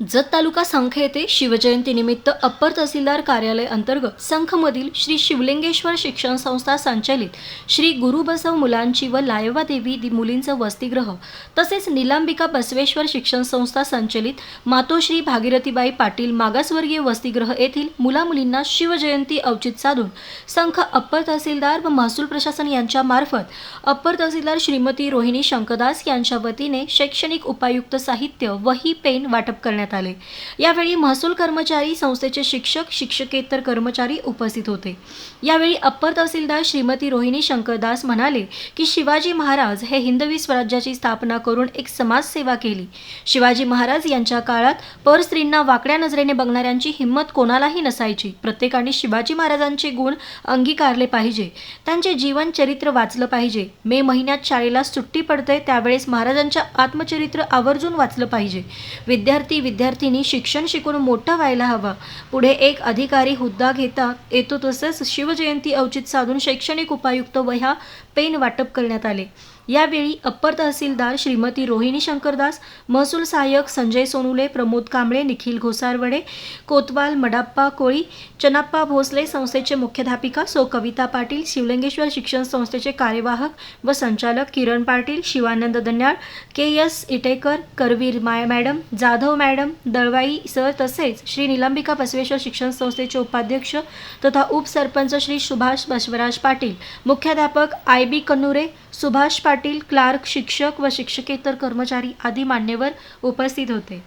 जत तालुका संख येथे शिवजयंतीनिमित्त अप्पर तहसीलदार कार्यालय अंतर्गत संखमधील श्री शिवलिंगेश्वर शिक्षण संस्था संचलित श्री गुरु बसव मुलांची व लायवा देवी दि- मुलींचं वसतिगृह तसेच निलांबिका बसवेश्वर शिक्षण संस्था संचलित मातोश्री भागीरथीबाई पाटील मागासवर्गीय वसतिगृह येथील मुलामुलींना शिवजयंती औचित साधून संख अप्पर तहसीलदार व महसूल प्रशासन यांच्या मार्फत अप्पर तहसीलदार श्रीमती रोहिणी शंकरदास यांच्या वतीने शैक्षणिक उपायुक्त साहित्य वही पेन वाटप करण्यात आले. यावेळी महसूल कर्मचारी संस्थेचे शिक्षक शिक्षकेतर कर्मचारी उपस्थित होते. यावेळी अप्पर तहसीलदार श्रीमती रोहिणी शंकरदास म्हणाले की शिवाजी महाराज हे हिंदवी स्वराज्याची स्थापना करून एक समाजसेवा केली. शिवाजी महाराज यांच्या काळात पर स्त्रींना वाकड्या नजरेने बघणाऱ्यांची हिंमत कोणालाही नसायची. प्रत्येकाने शिवाजी महाराजांचे गुण अंगीकारले पाहिजे. त्यांचे जीवन चरित्र वाचलं पाहिजे. मे महिन्यात शाळेला सुट्टी पडते त्यावेळेस महाराजांच्या आत्मचरित्र आवर्जून वाचलं पाहिजे. विद्यार्थी विद्यार्थ्यांनी शिक्षण शिकून मोठं व्हायला हवं. पुढे एक अधिकारी हुद्दा घेता येतो तसंच शिवजयंती औचित साधून शैक्षणिक उपायुक्त वह्या पेन वाटप करण्यात आले. यावेळी अप्पर तहसीलदार श्रीमती रोहिणी शंकरदास महसूल सहाय्यक संजय सोनुले प्रमोद कांबळे निखिल घोसारवडे कोतवाल मडाप्पा कोळी चनाप्पा भोसले संस्थेचे मुख्याध्यापिका सो कविता पाटील शिवलिंगेश्वर शिक्षण संस्थेचे कार्यवाहक व संचालक किरण पाटील शिवानंद दन्याळ के एस इटेकर करवीर माय madam Jadhav madam Dalwai sir तसेच श्री निलंबिका बसवेश्वर शिक्षण संस्थेचे उपाध्यक्ष तथा उपसरपंच श्री सुभाष बसवराज पाटील मुख्याध्यापक I B Kannure Subhash Patil clerk शिक्षक व शिक्षकेतर कर्मचारी आदी मान्यवर उपस्थित होते.